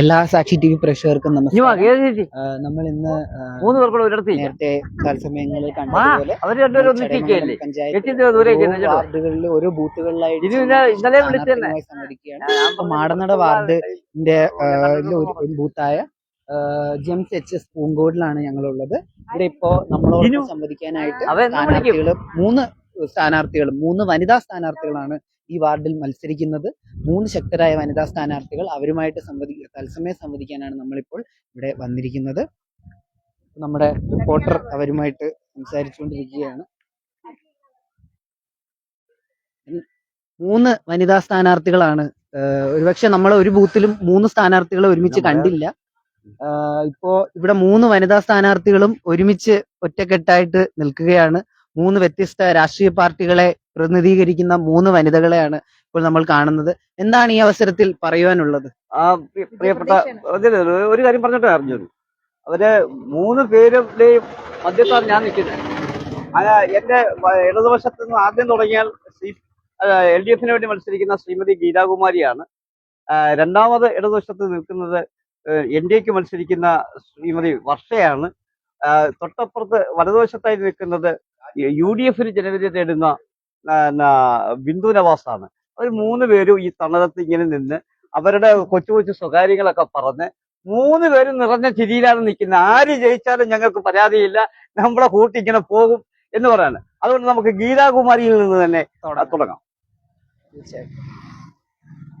എല്ലാ സാക്ഷി T V പ്രേക്ഷകർക്കും നമസ്കാരം നമ്മൾ ഇന്ന് മൂന്ന് പേർക്കുള്ള ഒരിടത്ത്. നേരത്തെ തത്സമയങ്ങളിൽ കണ്ടതുപോലെ പഞ്ചായത്ത്. വാർഡുകളിൽ ഓരോ ബൂത്തുകളിലായിട്ട് മാടനട വാർഡിന്റെ ഒരു ബൂത്തായ ജെംസ് എച്ച് എസ് പൂങ്കോടിലാണ് ഞങ്ങളുള്ളത് ഇവിടെ ഇപ്പോ നമ്മളോട്. സംവദിക്കാനായിട്ട്. സ്ഥാനാർത്ഥികൾ മൂന്ന് സ്ഥാനാർത്ഥികൾ മൂന്ന് വനിതാ സ്ഥാനാർത്ഥികളാണ് ഈ വാർഡിൽ മത്സരിക്കുന്നത്. മൂന്ന് ശക്തരായ വനിതാ സ്ഥാനാർത്ഥികൾ അവരുമായിട്ട് സംവദി തത്സമയം സംവദിക്കാനാണ് നമ്മളിപ്പോൾ ഇവിടെ വന്നിരിക്കുന്നത്. നമ്മുടെ റിപ്പോർട്ടർ അവരുമായിട്ട് സംസാരിച്ചുകൊണ്ടിരിക്കുകയാണ്. മൂന്ന് വനിതാ സ്ഥാനാർത്ഥികളാണ്. ഒരുപക്ഷെ നമ്മൾ ഒരു ബൂത്തിലും മൂന്ന് സ്ഥാനാർത്ഥികളെ ഒരുമിച്ച് കണ്ടില്ല. ഇപ്പോ ഇവിടെ മൂന്ന് വനിതാ സ്ഥാനാർത്ഥികളും ഒരുമിച്ച് ഒറ്റക്കെട്ടായിട്ട് നിൽക്കുകയാണ്. മൂന്ന് വ്യത്യസ്ത രാഷ്ട്രീയ പാർട്ടികളെ പ്രതിനിധീകരിക്കുന്ന മൂന്ന് വനിതകളെയാണ് ഇപ്പോൾ നമ്മൾ കാണുന്നത്. എന്താണ് ഈ അവസരത്തിൽ പറയുവാനുള്ളത്? ആ പ്രിയപ്പെട്ട ഒരു കാര്യം പറഞ്ഞിട്ട് അറിഞ്ഞു അവർ മൂന്ന് പേരുടെയും മധ്യത്താണ് ഞാൻ നിൽക്കുന്നത് അത് എന്റെ ഇടതുവശത്ത് നിന്ന് ആദ്യം തുടങ്ങിയാൽ എൽ ഡി എഫിന് വേണ്ടി മത്സരിക്കുന്ന ശ്രീമതി ഗീതാകുമാരിയാണ്. രണ്ടാമത് ഇടതുവശത്ത് നിൽക്കുന്നത് എൻ ഡി എക്ക് മത്സരിക്കുന്ന ശ്രീമതി വർഷയാണ്. തൊട്ടപ്പുറത്ത് വലതുവശത്തായി നിൽക്കുന്നത് യു ഡി എഫിന് ജനവിധി തേടുന്ന ബിന്ദു നവാസ് ബിന്ദു നവാസാണ്. അവർ മൂന്ന് പേരും ഈ തണലത്ത് ഇങ്ങനെ നിന്ന് അവരുടെ കൊച്ചു കൊച്ചു സ്വകാര്യങ്ങളൊക്കെ പറഞ്ഞ് മൂന്ന് പേരും നിറഞ്ഞ ചിരിയിലാണ് നിൽക്കുന്നത്. ആര് ജയിച്ചാലും ഞങ്ങൾക്ക് പരാതിയില്ല. നമ്മളെ കൂട്ടി ഇങ്ങനെ പോകും എന്ന് പറയാണ്. അതുകൊണ്ട് നമുക്ക് ഗീതാകുമാരിയിൽ നിന്ന് തന്നെ തുടങ്ങാം. തീർച്ചയായിട്ടും.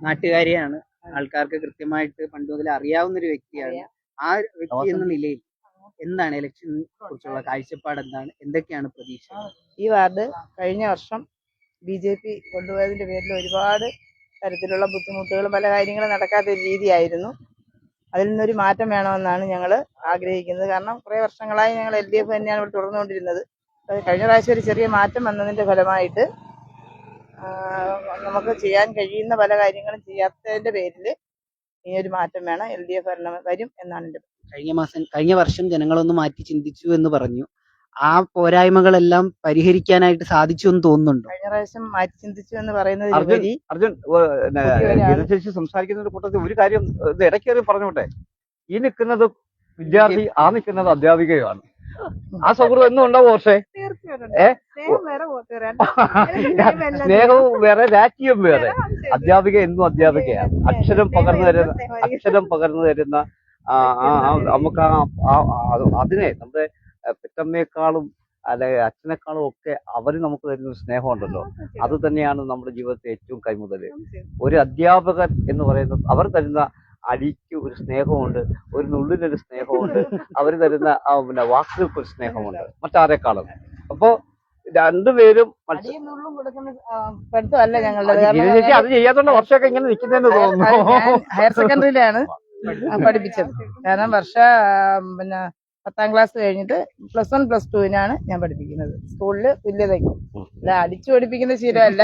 നാട്ടുകാരിയാണ്. ആൾക്കാർക്ക് കൃത്യമായിട്ട് പണ്ട് മുതൽ അറിയാവുന്ന ഒരു വ്യക്തിയാണ്. ആ വ്യക്തി എന്ന നിലയിൽ എന്താണ് ഇലക്ഷൻ കുറിച്ചുള്ള കാഴ്ചപ്പാട് എന്താണ്? എന്തൊക്കെയാണ് പ്രതീക്ഷ ഈ വാർഡ് കഴിഞ്ഞ വർഷം ബി ജെ പി കൊണ്ടുപോയതിന്റെ പേരിൽ ഒരുപാട് തരത്തിലുള്ള ബുദ്ധിമുട്ടുകളും പല കാര്യങ്ങളും നടക്കാത്ത ഒരു രീതിയായിരുന്നു. അതിൽ നിന്നൊരു മാറ്റം വേണമെന്നാണ് ഞങ്ങൾ ആഗ്രഹിക്കുന്നത്. കാരണം കുറേ വർഷങ്ങളായി ഞങ്ങൾ എൽ ഡി എഫ് തന്നെയാണ് ഇവിടെ തുടർന്നുകൊണ്ടിരുന്നത്. കഴിഞ്ഞ പ്രാവശ്യം ഒരു ചെറിയ മാറ്റം വന്നതിന്റെ ഫലമായിട്ട് നമുക്ക് ചെയ്യാൻ കഴിയുന്ന പല കാര്യങ്ങളും ചെയ്യാത്തതിന്റെ പേരിൽ ഈ ഒരു മാറ്റം വേണം. എൽ ഡി എഫ് ഭരണം വരും എന്നാണ് എന്റെ കഴിഞ്ഞ മാസം കഴിഞ്ഞ വർഷം ജനങ്ങളൊന്ന് മാറ്റി ചിന്തിച്ചു എന്ന് പറഞ്ഞു. ആ പോരായ്മകളെല്ലാം പരിഹരിക്കാനായിട്ട് സാധിച്ചു എന്ന് തോന്നുന്നുണ്ടോ? കഴിഞ്ഞ പ്രാവശ്യം മാറ്റി ചിന്തിച്ചു എന്ന് അർജുൻ പറയുന്നതിലുപരി അർജുൻ സംസാരിക്കുന്നതിന്റെ കൂട്ടത്തിൽ ഒരു കാര്യം ഇത് ഇടയ്ക്കേറി പറഞ്ഞോട്ടെ. ഈ നിൽക്കുന്നത് വിദ്യാർത്ഥി ആ നിൽക്കുന്നത് അധ്യാപികയാണ് ആ സൗഹൃദം എന്നും ഉണ്ടാവും പക്ഷേ. സ്നേഹവും വേറെ രാജ്യം വേറെ. അധ്യാപിക എന്നും അധ്യാപികയാണ്. അക്ഷരം പകർന്നു തരുന്ന അക്ഷരം പകർന്നു തരുന്ന നമുക്ക് ആ ആ- ആ- അതിനെ നമ്മുടെ പെറ്റമ്മയെക്കാളും അല്ലെങ്കിൽ അച്ഛനേക്കാളും ഒക്കെ അവർ നമുക്ക് തരുന്ന സ്നേഹമുണ്ടല്ലോ. അത് തന്നെയാണ് നമ്മുടെ ജീവിതത്തെ ഏറ്റവും കൈമുതൽ ഒരു അധ്യാപകൻ എന്ന് പറയുന്നത് അവർ തരുന്ന അടിക്ക് ഒരു സ്നേഹമുണ്ട് ഒരു നുള്ളിനൊരു സ്നേഹമുണ്ട് അവർ തരുന്ന ആ പിന്നെ വാക്കുകൾക്ക് ഒരു സ്നേഹമുണ്ട് മറ്റാരെക്കാളും. അപ്പോ രണ്ടുപേരും അത് ചെയ്യാത്തോണ്ട് വർഷമൊക്കെ ഇങ്ങനെ നിൽക്കുന്നതെന്ന് തോന്നുന്നു. ഹയർ സെക്കൻഡറിയിലാണ്. പഠിപ്പിച്ചത്. കാരണം വർഷ പിന്നെ പത്താം ക്ലാസ് കഴിഞ്ഞിട്ട് പ്ലസ് വൺ പ്ലസ് ടുവിനാണ് ഞാൻ പഠിപ്പിക്കുന്നത്. സ്കൂളിൽ തുല്യതയ്ക്ക് അല്ല അടിച്ചു പഠിപ്പിക്കുന്ന ശീലമല്ല.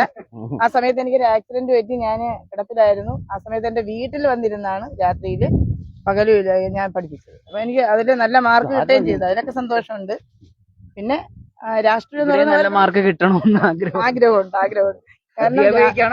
ആ സമയത്ത് എനിക്ക് ഒരു ആക്സിഡന്റ് പറ്റി ഞാൻ കിടപ്പിലായിരുന്നു. ആ സമയത്ത് എന്റെ വീട്ടിൽ വന്നിരുന്നാണ് രാത്രിയിൽ പകലും ഞാൻ പഠിപ്പിച്ചത്. അപ്പൊ എനിക്ക് അതിൽ നല്ല മാർക്ക് കിട്ടുകയും ചെയ്തു. അതിനൊക്കെ സന്തോഷമുണ്ട്. പിന്നെ രാഷ്ട്രീയം എന്ന് നല്ല മാർക്ക് കിട്ടണമെന്ന് ആഗ്രഹം ആഗ്രഹമുണ്ട് ആഗ്രഹമുണ്ട്. കാരണം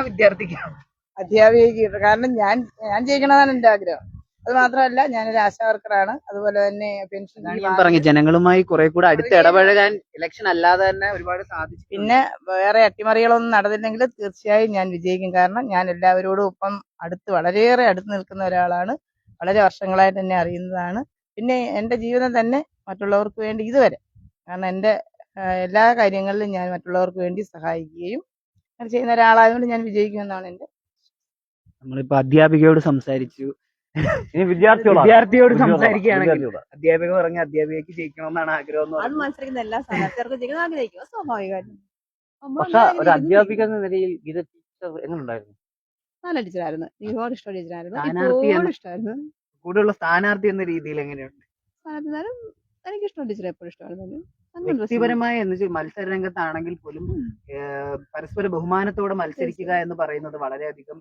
വിദ്യാർത്ഥിക്കാണോ? അധ്യാപികയ്ക്ക് കാരണം ഞാൻ ഞാൻ ജയിക്കണമെന്നാണ് എന്റെ ആഗ്രഹം. അത് മാത്രമല്ല ഞാനൊരു ആശാ വർക്കറാണ്. അതുപോലെ തന്നെ പെൻഷൻ പറഞ്ഞു ഞാൻ ജനങ്ങളുമായി കുറെ കൂടെ അടുത്ത് ഇടപഴകാൻ ഇലക്ഷൻ അല്ലാതെ തന്നെ ഒരുപാട് സാധിച്ചു പിന്നെ വേറെ അട്ടിമറികളൊന്നും നടന്നില്ലെങ്കിൽ തീർച്ചയായും ഞാൻ വിജയിക്കും. കാരണം ഞാൻ എല്ലാവരോടും ഒപ്പം അടുത്ത് വളരെയേറെ അടുത്ത് നിൽക്കുന്ന ഒരാളാണ്. വളരെ വർഷങ്ങളായിട്ട് എന്നെ അറിയുന്നതാണ്. പിന്നെ എന്റെ ജീവിതം തന്നെ മറ്റുള്ളവർക്ക് വേണ്ടി ഇതുവരെ. കാരണം എന്റെ എല്ലാ കാര്യങ്ങളിലും ഞാൻ മറ്റുള്ളവർക്ക് വേണ്ടി സഹായിക്കുകയും അങ്ങനെ ചെയ്യുന്ന ഒരാളായതുകൊണ്ട് ഞാൻ വിജയിക്കുമെന്നാണ് എന്റെ നമ്മളിപ്പോ അധ്യാപികയോട് സംസാരിച്ചു. ഇനി വിദ്യാർത്ഥികളാണ്. വിദ്യാർത്ഥിയോട് സംസാരിക്കുകയാണെങ്കിൽ. അധ്യാപിക പറഞ്ഞ അധ്യാപികക്ക് ജയിക്കണമെന്നാണ് ആഗ്രഹം പറയുന്നത്. മത്സരിക്കുന്ന എല്ലാ സ്ഥാനാർത്ഥികൾക്കും ജയിക്കണം. ആഗ്രഹിക്കുക സ്വാഭാവികമായിട്ടും. പക്ഷെ ഒരു അധ്യാപിക എന്ന നിലയിൽ ഗീത ടീച്ചർ എങ്ങനെയുണ്ടായിരുന്നു നല്ല ടീച്ചറായിരുന്നു. ഒരുപാട് ഇഷ്ടമുള്ള ടീച്ചറായിരുന്നു. എന്ന- ഇഷ്ടമായിരുന്നു. കൂടെയുള്ള സ്ഥാനാർത്ഥി എന്ന രീതിയിൽ എങ്ങനെയുണ്ട്? സ്ഥാനാർത്ഥി എനിക്ക് ഇഷ്ടമുള്ള ടീച്ചർ എപ്പോഴും ഇഷ്ടമായിരുന്നു. വ്യക്തിപരമായ എന്ന് വെച്ചാൽ മത്സര രംഗത്താണെങ്കിൽ പോലും പരസ്പര ബഹുമാനത്തോടെ മത്സരിക്കുക എന്ന് പറയുന്നത് വളരെയധികം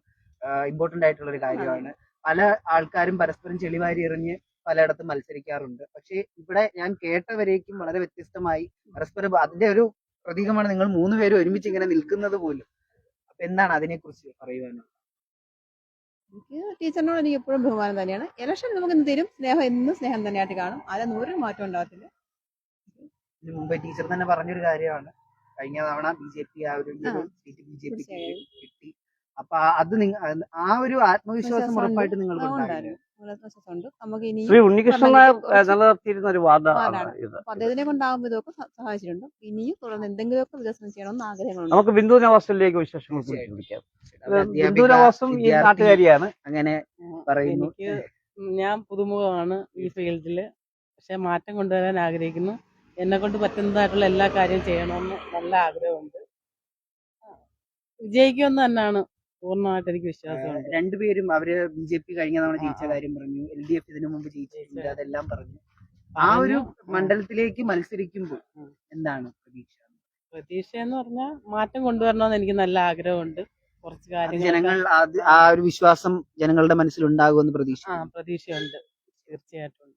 ഇമ്പോർട്ടന്റ് ആയിട്ടുള്ള ഒരു കാര്യമാണ്. പല ആൾക്കാരും പരസ്പരം ചെളിവാരി എറിഞ്ഞ് പലയിടത്തും മത്സരിക്കാറുണ്ട്. പക്ഷേ ഇവിടെ ഞാൻ കേട്ടവരേക്കും വളരെ വ്യത്യസ്തമായി പരസ്പരം അതിന്റെ ഒരു പ്രതീകമാണ് നിങ്ങൾ മൂന്ന് പേരും ഒരുമിച്ച് ഇങ്ങനെ നിൽക്കുന്നത് പോലും. അപ്പൊ എന്താണ് അതിനെ കുറിച്ച് പറയുവാനുള്ളത്? എനിക്ക് ടീച്ചറിനോട് എനിക്ക് എപ്പോഴും ബഹുമാനം തന്നെയാണ്. ഇലക്ഷൻ നമുക്ക് എന്ത് തരും? സ്നേഹം എന്നും സ്നേഹം തന്നെയായിട്ട് കാണും. അതിൽ നൂറിന് മാറ്റം ഉണ്ടാകത്തില്ല. ഇതിന് മുമ്പ് ടീച്ചർ തന്നെ പറഞ്ഞൊരു കാര്യമാണ്. കഴിഞ്ഞ തവണ ബി ജെ പി ആ ഒരു സീറ്റ് ബി ജെ പി കിട്ടി. അപ്പൊ അത് നിങ്ങ ആ ഒരു ആത്മവിശ്വാസം ഉറപ്പായിട്ട് നിങ്ങൾ നിങ്ങൾക്ക് ഉണ്ടായിരുന്നു ശ്രീ ഉണ്ണികൃഷ്ണൻ നായർ നിലനിർത്തിയിരുന്ന ഒരു വാർഡാണ് വാർഡാണ്. ഇത്. അദ്ദേഹത്തിനെ കൊണ്ടാകുമ്പോൾ ഇതൊക്കെ സഹായിച്ചിട്ടുണ്ട്. ഇനിയും തുടർന്ന് എന്തെങ്കിലുമൊക്കെ വികസനം ചെയ്യണമെന്ന് ആഗ്രഹങ്ങളുണ്ട്. നമുക്ക് ബിന്ദു നവാസിലേക്ക് വിശേഷങ്ങൾ അധ്യാപിക, ബിന്ദു നവാസും ഈ നാട്ടുകാരിയാണ്. അങ്ങനെ പറയുന്നു. ഞാൻ പുതുമുഖമാണ് ഈ ഫീൽഡിൽ. പക്ഷെ മാറ്റം കൊണ്ടുവരാൻ ആഗ്രഹിക്കുന്നു. എന്നെ കൊണ്ട് പറ്റുന്നതായിട്ടുള്ള എല്ലാ കാര്യവും ചെയ്യണമെന്ന് നല്ല ആഗ്രഹമുണ്ട്. വിജയിക്കുമെന്ന് തന്നെയാണ് പൂർണമായിട്ട് എനിക്ക് വിശ്വാസമുണ്ട്. രണ്ടുപേരും അവർ ബി ജെ പി കഴിഞ്ഞ തവണ ജയിച്ച. കാര്യം പറഞ്ഞു. എൽ ഡി എഫ് ഇതിനു മുമ്പ് ജയിച്ചിട്ടുണ്ട് ജയിച്ച- അതെല്ലാം പറഞ്ഞു. ആ ഒരു മണ്ഡലത്തിലേക്ക് മത്സരിക്കുമ്പോൾ എന്താണ് പ്രതീക്ഷ? പ്രതീക്ഷ എന്ന് പറഞ്ഞാൽ മാറ്റം കൊണ്ടുവരണമെന്ന് എനിക്ക് നല്ല ആഗ്രഹമുണ്ട്. കുറച്ച് കാര്യങ്ങൾ ജനങ്ങൾ ആ ഒരു വിശ്വാസം ജനങ്ങളുടെ മനസ്സിൽ ഉണ്ടാകുമെന്ന് പ്രതീക്ഷ പ്രതീക്ഷയുണ്ട്. തീർച്ചയായിട്ടും.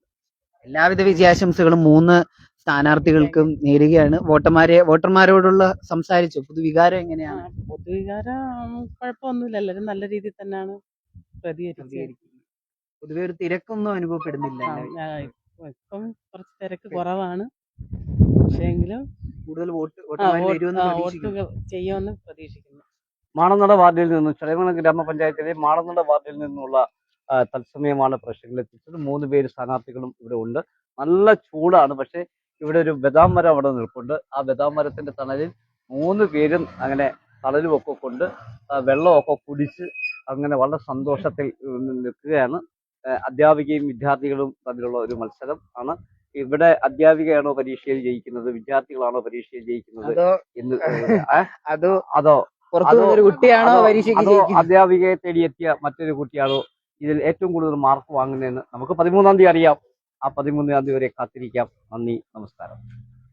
എല്ലാവിധ വിജയാശംസകളും മൂന്ന് സ്ഥാനാർത്ഥികൾക്കും നേരുകയാണ്. വോട്ടർമാരെ വോട്ടർമാരോടുള്ള സംസാരിച്ചു? പൊതുവികാരം എങ്ങനെയാണ്? പൊതുവികാരം കുഴപ്പമൊന്നുമില്ല. എല്ലാവരും നല്ല രീതിയിൽ തന്നെയാണ് പ്രതികരിക്കുന്നത്? പൊതുവെ ഒരു തിരക്കൊന്നും അനുഭവപ്പെടുന്നില്ല ഇപ്പം കുറച്ച് തിരക്ക് കുറവാണ്. പക്ഷേങ്കിലും കൂടുതൽ വോട്ട് പ്രതീക്ഷിക്കുന്നു. വോട്ടുകൾ ചെയ്യുമെന്ന് പ്രതീക്ഷിക്കുന്നു. മാണനട വാർഡിൽ നിന്നും ചടയമംഗലം ഗ്രാമപഞ്ചായത്തിലെ മാണനട വാർഡിൽ നിന്നുള്ള തത്സമയമാണ് പ്രേക്ഷകരിലെത്തിച്ചത് മൂന്ന് പേര് സ്ഥാനാർത്ഥികളും ഇവിടെ ഉണ്ട്. നല്ല ചൂടാണ്. പക്ഷെ ഇവിടെ ഒരു ബദാം മരം അവിടെ നിൽപ്പുണ്ട്. ആ ബദാം മരത്തിന്റെ തണലിൽ മൂന്ന് പേരും അങ്ങനെ തണലുമൊക്കെ കൊണ്ട് വെള്ളമൊക്കെ കുടിച്ച് അങ്ങനെ വളരെ സന്തോഷത്തിൽ നിൽക്കുകയാണ്. അധ്യാപികയും വിദ്യാർത്ഥികളും തമ്മിലുള്ള ഒരു മത്സരം ആണ്. ഇവിടെ അധ്യാപികയാണോ പരീക്ഷയിൽ ജയിക്കുന്നത്? വിദ്യാർത്ഥികളാണോ പരീക്ഷയിൽ ജയിക്കുന്നത് അതോ എന്ന് അതോ അതോ കുട്ടിയാണോ അതോ- അധ്യാപികയെ തേടിയെത്തിയ മറ്റൊരു കുട്ടിയാണോ ഇതിൽ ഏറ്റവും കൂടുതൽ മാർക്ക് വാങ്ങുന്നതെന്ന് നമുക്ക് പതിമൂന്നാം തീയതി അറിയാം. ആ പതിമൂന്നാം തീയതി വരെ കാത്തിരിക്കാം. നന്ദി നമസ്കാരം.